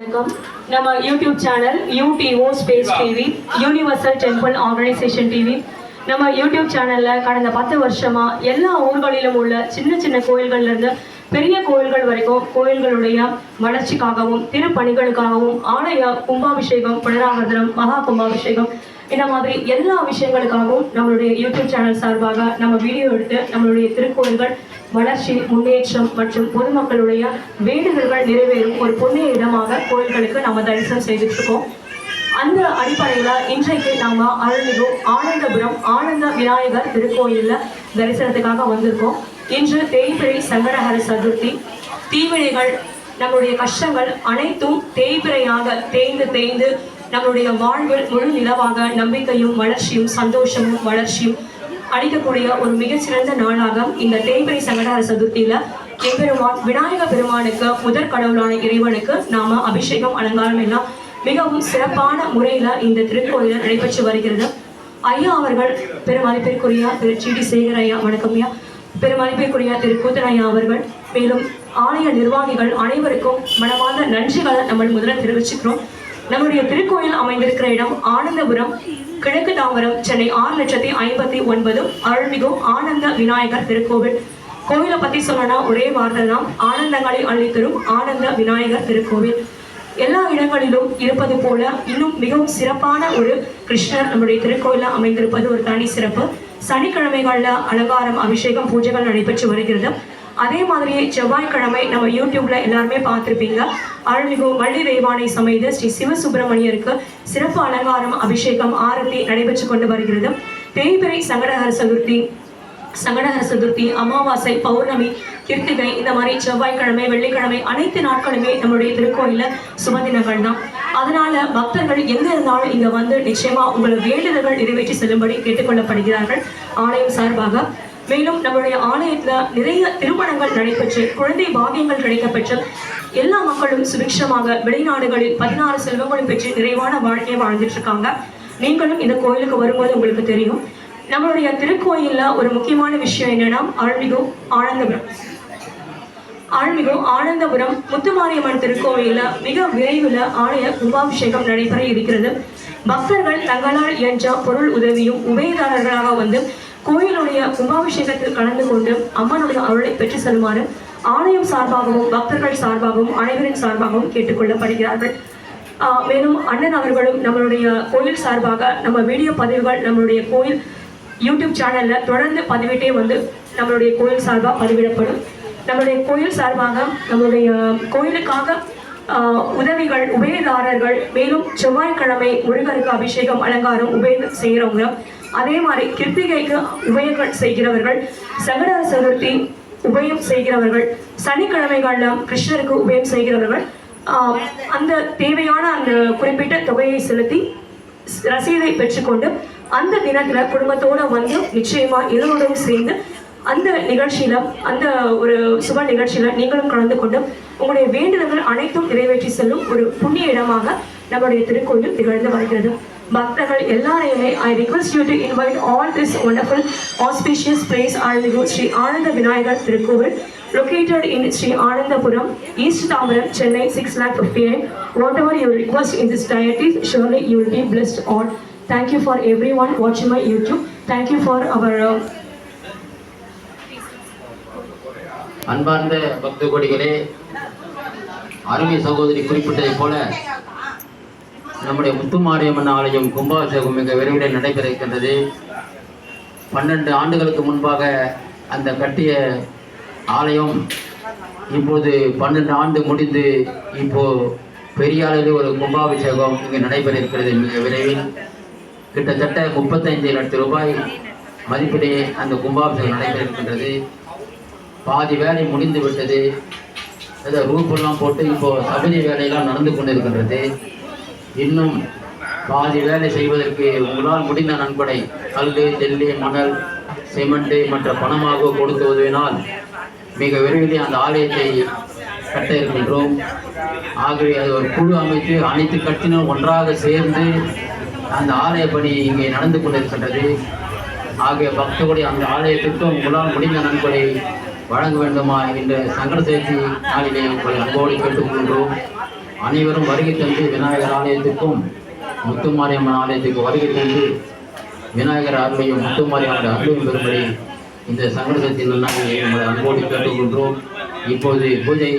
வணக்கம். நம்ம YouTube channel UDO space TV universal temple organisation TV. நம்ம யூடியூப் சேனல்ல கடந்த பத்து வருஷமா எல்லா ஊர்களிலும் உள்ள சின்ன சின்ன கோயில்கள்ல இருந்து பெரிய கோயில்கள் வரைக்கும் கோயில்களுடைய வளர்ச்சிக்காகவும் திருப்பணிகளுக்காகவும் ஆலய கும்பாபிஷேகம் புனராவர்த்தனம் மகா கும்பாபிஷேகம் இந்த மாதிரி எல்லா விஷயங்களுக்காகவும் நம்மளுடைய யூடியூப் சேனல் சார்பாக நம்ம வீடியோ எடுத்து நம்மளுடைய திருக்கோயில்கள் வளர்ச்சி முன்னேற்றம் மற்றும் பொதுமக்களுடைய வேண்டுதல்கள் நிறைவேறும் ஒரு புண்ணிய இடமாக கோயில்களுக்கு நம்ம தரிசனம் செய்துட்டு இருக்கோம் அந்த அடிப்படையில இன்றைக்கு நாம அருள்மிகு ஆனந்தபுரம் ஆனந்த விநாயகர் திருக்கோயில்ல தரிசனத்துக்காக வந்திருக்கோம். இன்று தேய்பிரை சங்கடஹர சதுர்த்தி. தீவினைகள் நம்முடைய கஷ்டங்கள் அனைத்தும் தேய்பிரையாக தேய்ந்து தேய்ந்து நம்மளுடைய வாழ்வில் முழு நிலவாக நம்பிக்கையும் வளர்ச்சியும் சந்தோஷமும் வளர்ச்சியும் அளிக்கக்கூடிய ஒரு மிகச்சிறந்த நாளாக இந்த தேய்பிரை சங்கடார சதுர்த்தியில எம்பெருமான் விநாயக பெருமானுக்கு முதற் கடவுளான இறைவனுக்கு நாம அபிஷேகம் அலங்காரம் எல்லாம் மிகவும் சிறப்பான முறையில இந்த திருக்கோயில நடைபெற்று வருகிறது. ஐயா அவர்கள் பெருமதிப்பிற்குரிய திரு டி டி சேகர் ஐயா வணக்கம் ஐயா. பெருமதிப்பிற்குரிய திரு கூத்தன் ஐயா அவர்கள் மேலும் ஆலய நிர்வாகிகள் அனைவருக்கும் மனமார்ந்த நன்றிகளை நம்ம முதல்ல தெரிவிச்சுக்கிறோம். நம்முடைய திருக்கோயில் அமைந்திருக்கிற இடம் ஆனந்தபுரம் கிழக்கு தாம்பரம் சென்னை ஆறு லட்சத்தி ஐம்பத்தி ஒன்பது அருள்மிகு ஆனந்த விநாயகர் திருக்கோவில். கோவிலை பத்தி சொல்லணும்னா ஒரே வார்த்தை தான் ஆனந்தங்களை அள்ளித்தரும் ஆனந்த விநாயகர் திருக்கோவில். எல்லா இடங்களிலும் இருப்பது போல இன்னும் மிகவும் சிறப்பான ஒரு கிருஷ்ணர் நம்முடைய திருக்கோயில அமைந்திருப்பது ஒரு தனி சிறப்பு. சனிக்கிழமைகள்ல அலங்காரம் அபிஷேகம் பூஜைகள் நடைபெற்று வருகிறது. அதே மாதிரியே செவ்வாய்க்கிழமை நம்ம யூடியூப்ல எல்லாருமே பார்த்துருப்பீங்க. அருள்மிகு வள்ளி தெய்வானை சமைத்து ஸ்ரீ சிவசுப்பிரமணியருக்கு சிறப்பு அலங்காரம் அபிஷேகம் ஆரத்தி நடைபெற்று கொண்டு வருகிறது. தேய்பிரை சங்கடஹர சதுர்த்தி சங்கடஹர சதுர்த்தி அமாவாசை பௌர்ணமி கிருத்திகை இந்த மாதிரி செவ்வாய்க்கிழமை வெள்ளிக்கிழமை அனைத்து நாட்களுமே நம்மளுடைய திருக்கோயில சுபதினங்கள் தான். அதனால பக்தர்கள் எங்க இருந்தாலும் இங்க வந்து நிச்சயமா உங்களை வேண்டுதல்கள் நிறைவேற்றி செல்லும்படி கேட்டுக்கொள்ளப்படுகிறார்கள். ஆலயம் சார்பாக மேலும் நம்மளுடைய ஆலயத்துல நிறைய திருமணங்கள் நடைபெற்று குழந்தை பாகியங்கள் கிடைக்கப்பெற்று எல்லா மக்களும் சுபிக்ஷமாக வெளிநாடுகளில் பதினாறு செல்வங்களும் பெற்று நிறைவான வாழ்க்கையை வாழ்ந்துட்டு இருக்காங்க நீங்களும் இந்த கோயிலுக்கு வரும்போது உங்களுக்கு தெரியும். நம்மளுடைய திருக்கோயில்ல ஒரு முக்கியமான விஷயம் என்னன்னா அருள்மிகு ஆனந்தபுரம். ஆழ்மிகு ஆனந்தபுரம் முத்துமாரியம்மன் திருக்கோயில்ல மிக விரைவில் ஆலய கும்பாபிஷேகம் நடைபெற இருக்கிறது. பக்தர்கள் தங்களால் என்ற பொருள் உதவியும் உபயதாரர்களாக வந்து கோயிலுடைய கும்பாபிஷேகத்தில் கலந்து கொண்டு அம்மனுடைய அருளை பெற்று செல்லுமாறு ஆலயம் சார்பாகவும் பக்தர்கள் சார்பாகவும் அனைவரின் சார்பாகவும் கேட்டுக்கொள்ளப்படுகிறார்கள் மேலும் அண்ணன் அவர்களும் நம்மளுடைய கோயில் சார்பாக நம்ம வீடியோ பதிவுகள் நம்மளுடைய கோயில் யூடியூப் சேனல்ல தொடர்ந்து பதிவிட்டே வந்து நம்மளுடைய கோயில் சார்பாக பதிவிடப்படும். நம்மளுடைய கோயில் சார்பாக நம்மளுடைய கோயிலுக்காக உதவிகள் உபயதாரர்கள் மேலும் செவ்வாய்க்கிழமை முருகருக்கு அபிஷேகம் அலங்காரம் உபயம் செய்கிறவங்க அதே மாதிரி கிருத்திகைக்கு உபயங்கள் செய்கிறவர்கள் சங்கடஹர சதுர்த்தி உபயம் செய்கிறவர்கள் சனிக்கிழமைகளில் கிருஷ்ணருக்கு உபயம் செய்கிறவர்கள் அந்த தேவையான அந்த குறிப்பிட்ட தொகையை செலுத்தி ரசீதை பெற்றுக்கொண்டு அந்த தினத்துல குடும்பத்தோட வந்து நிச்சயமா எல்லோரும் சேர்ந்து அந்த நிகழ்ச்சியில அந்த ஒரு சுப நிகழ்ச்சியில நீங்களும் கலந்து கொண்டு உங்களுடைய வேண்டுதல்கள் அனைத்தும் நிறைவேற்றி செல்லும் ஒரு புண்ணிய இடமாக நம்முடைய திருக்கோயில் திகழ்ந்து வருகிறது. பக்தர்கள் எல்லாரையுமே I request you to invite all this wonderful auspicious place அருள்மிகு ஸ்ரீ ஆனந்த விநாயகர் திருக்கோவில் located in Sri Anandapuram, East Tambaram, Chennai 6 lakh 58. Whatever you request in this deity, surely you will be blessed all. Thank you for everyone watching my YouTube. Thank you for our அன்பார்ந்த பக்த கோடிகளே அருமை சகோதரி குறிப்பிட்டதைப் போல நம்முடைய முத்துமாரியம்மன் ஆலயம் கும்பாபிஷேகம் மிக விரைவில் நடைபெற இருக்கின்றது பன்னெண்டு ஆண்டுகளுக்கு முன்பாக அந்த கட்டிய ஆலயம் இப்போது பன்னெண்டு ஆண்டு முடிந்து இப்போ பெரிய அளவில் ஒரு கும்பாபிஷேகம் இங்கு நடைபெற இருக்கிறது மிக விரைவில். கிட்டத்தட்ட முப்பத்தைந்து லட்சம் ரூபாய் மதிப்பிலே அந்த கும்பாபிஷேகம் நடைபெற இருக்கின்றது பாதி வேலை முடிந்து விட்டது ஏதோ ரூப்பெல்லாம் போட்டு இப்போ சபரி வேலையெல்லாம் நடந்து கொண்டிருக்கின்றது. இன்னும் பாதி வேலை செய்வதற்கு உங்களால் முடிந்த நன்கொடை கல் ஜெல்லி மணல் சிமெண்ட் மற்ற பணமாக கொடுத்து உதவினால் மிக விரைவில் அந்த ஆலயத்தை கட்ட இருக்கின்றோம். ஆகவே அது ஒரு குழு அமைத்து அனைத்து கட்சியினரும் ஒன்றாக சேர்ந்து அந்த ஆலய பணி இங்கே நடந்து கொண்டிருக்கின்றது. ஆகிய பக்தர்களுடைய அந்த ஆலயத்திற்கும் உங்களால் முடிந்த நன்கொடை வழங்க வேண்டுமா என்ற சங்கட சேர்த்தி நாளிலே உங்களை அன்போடு கேட்டுக்கொள்கிறோம் அனைவரும் வருகை தந்து விநாயகர் ஆலயத்துக்கும் முத்துமாரியம்மன் ஆலயத்துக்கு வருகை தந்து விநாயகர் அருளையும் முத்துமாரியம்மன் அருளையும் பெறும்படி இந்த சங்கடத்தின் நாங்கள் உங்களை அன்போடு கேட்டுக்கொள்கிறோம். இப்போது பூஜை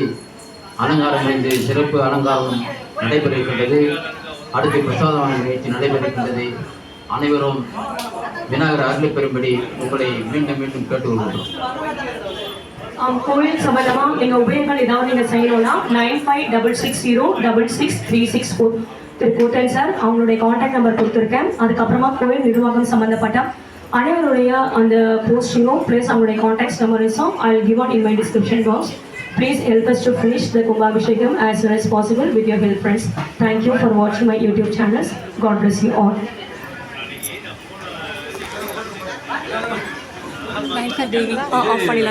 அலங்காரம் அடைந்து சிறப்பு அலங்காரம் நடைபெறுகின்றது. அடுத்து பிரசாதமான நிகழ்ச்சி நடைபெறுகின்றது. அனைவரும் விநாயகர் அருளை பெறும்படி உங்களை மீண்டும் மீண்டும் கேட்டுக்கொள்கிறோம். கோயில் சம்பந்தமா நீங்க உபயோகங்கள் ஏதாவது நீங்க செய்யணும்னா nine five double six zero double six three six four திரு கூட்டன் சார் அவங்களுடைய காண்டாக்ட் நம்பர் கொடுத்துருக்கேன். அதுக்கப்புறமா கோயில் நிர்வாகம் சம்பந்தப்பட்ட அனைவருடைய அந்த போஸ்டிங்கும் ப்ளஸ் அவங்களுடைய contact நம்பர்ஸும் I give out in my description box Please help us to finish the Kumbhabhishekam as soon as possible with your help, friends. Thank you for watching my YouTube channels. God bless you all. Off பண்ணிடலாம்.